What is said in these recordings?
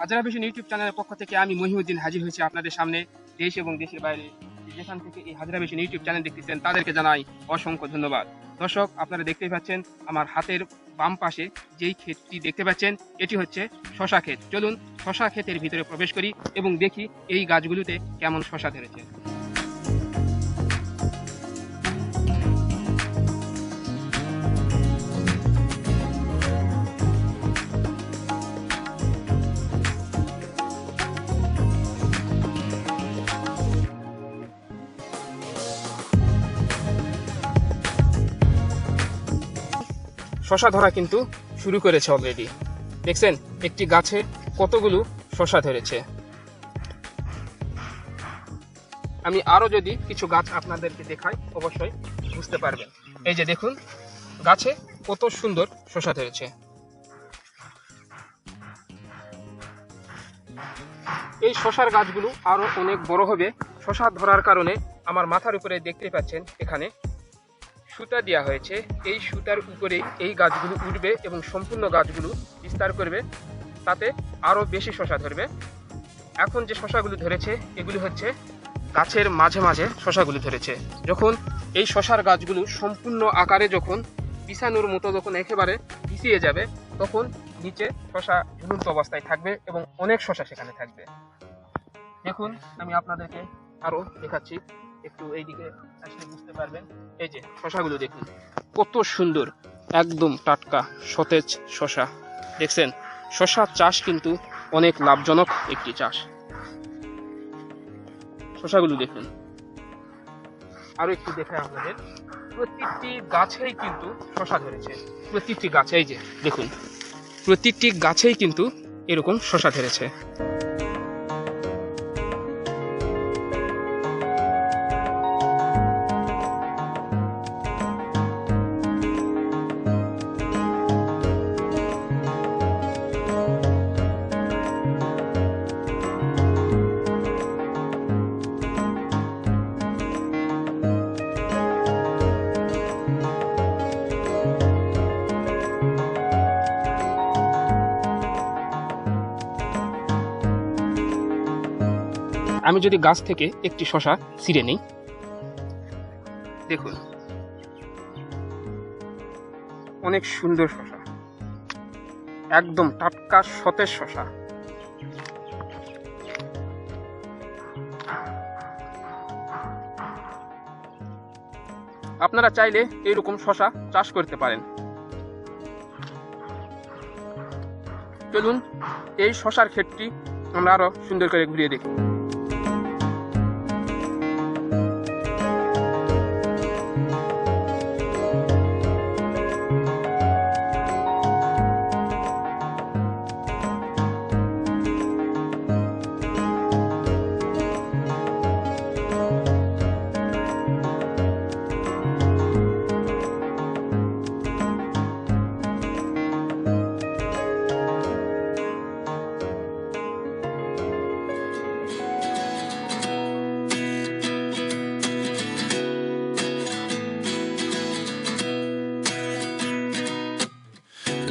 হাজারা vision YouTube চ্যানেলের পক্ষ থেকে আমি মহিউদ্দিন হাজির হয়েছি আপনাদের সামনে দেশ এবং দেশের বাইরে। যেখান থেকে এই হাজারা ভিশন ইউটিউব চ্যানেল দেখতেছেন, তাদেরকে জানাই অসংখ্য ধন্যবাদ। দর্শক, আপনারা দেখতেই পাচ্ছেন আমার হাতের বাম পাশে যেই ক্ষেতটি দেখতে পাচ্ছেন, এটি হচ্ছে শশা ক্ষেত। চলুন শশা ক্ষেতের ভিতরে প্রবেশ করি এবং দেখি এই গাছগুলোতে কেমন শশা ধরেছে। শশা ধরা কিন্তু শুরু করেছে অলরেডি দেখছেন, একটি গাছে কতগুলো শশা ধরেছে। আমি আরও যদি কিছু গাছ আপনাদেরকে দেখাই, অবশ্যই বুঝতে পারবেন। এই যে দেখুন, গাছে কত সুন্দর শশা ধরেছে। এই শশার গাছগুলো আরও অনেক বড় হবে। শশা ধরার কারণে আমার মাথার উপরে দেখতে পাচ্ছেন এখানে সুতা দেওয়া হয়েছে। এই সুতার উপরে এই গাছগুলো উঠবে এবং সম্পূর্ণ গাছগুলো বিস্তার করবে। তাতে আরও বেশি শশা ধরবে। এখন যে শশাগুলো ধরেছে, এগুলি হচ্ছে গাছের মাঝে মাঝে শশাগুলি ধরেছে। যখন এই শশার গাছগুলো সম্পূর্ণ আকারে যখন বিছানোর মতো যখন একেবারে পিছিয়ে যাবে, তখন নিচে শশা ঝুলন্ত অবস্থায় থাকবে এবং অনেক শশা সেখানে থাকবে। দেখুন, আমি আপনাদেরকে আরও দেখাচ্ছি। একটু এইদিকে আসলে বুঝতে পারবেন। এই যে শশাগুলো দেখুন। কত সুন্দর, একদম টাটকা, সতেজ শশা। দেখছেন? শশা চাষ কিন্তু অনেক লাভজনক একটি চাষ। শশাগুলো দেখুন। আরও একটু দেখে আপনাদের। প্রত্যেকটি গাছেই কিন্তু শশা ধরেছে। প্রত্যেকটি গাছে এই যে, দেখুন। প্রত্যেকটি গাছেই কিন্তু এরকম শশা ধরেছে। আমি যদি গাছ থেকে একটি শশা ছিঁড়ে নিই। দেখুন। অনেক সুন্দর শশা। একদম টাটকা সতেজ শশা। আপনারা চাইলে এরকম শশা চাষ করতে পারেন। চলুন, এই শশার ক্ষেতটি আমরা আরও সুন্দর করে ঘুরিয়ে দেখি।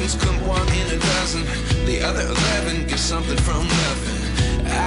lessons come one in a dozen. The other eleven get something from nothing.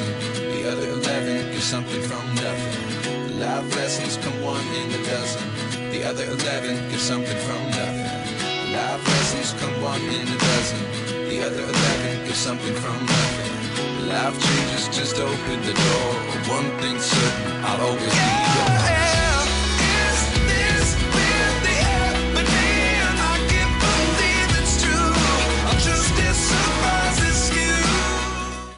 dozen. The other eleven get something from nothing. Life lessons come one in a dozen. The other eleven get something from nothing. Life lessons come one in a dozen. The other eleven get something from nothing. Life changes just open the door. One thing's certain, I'll always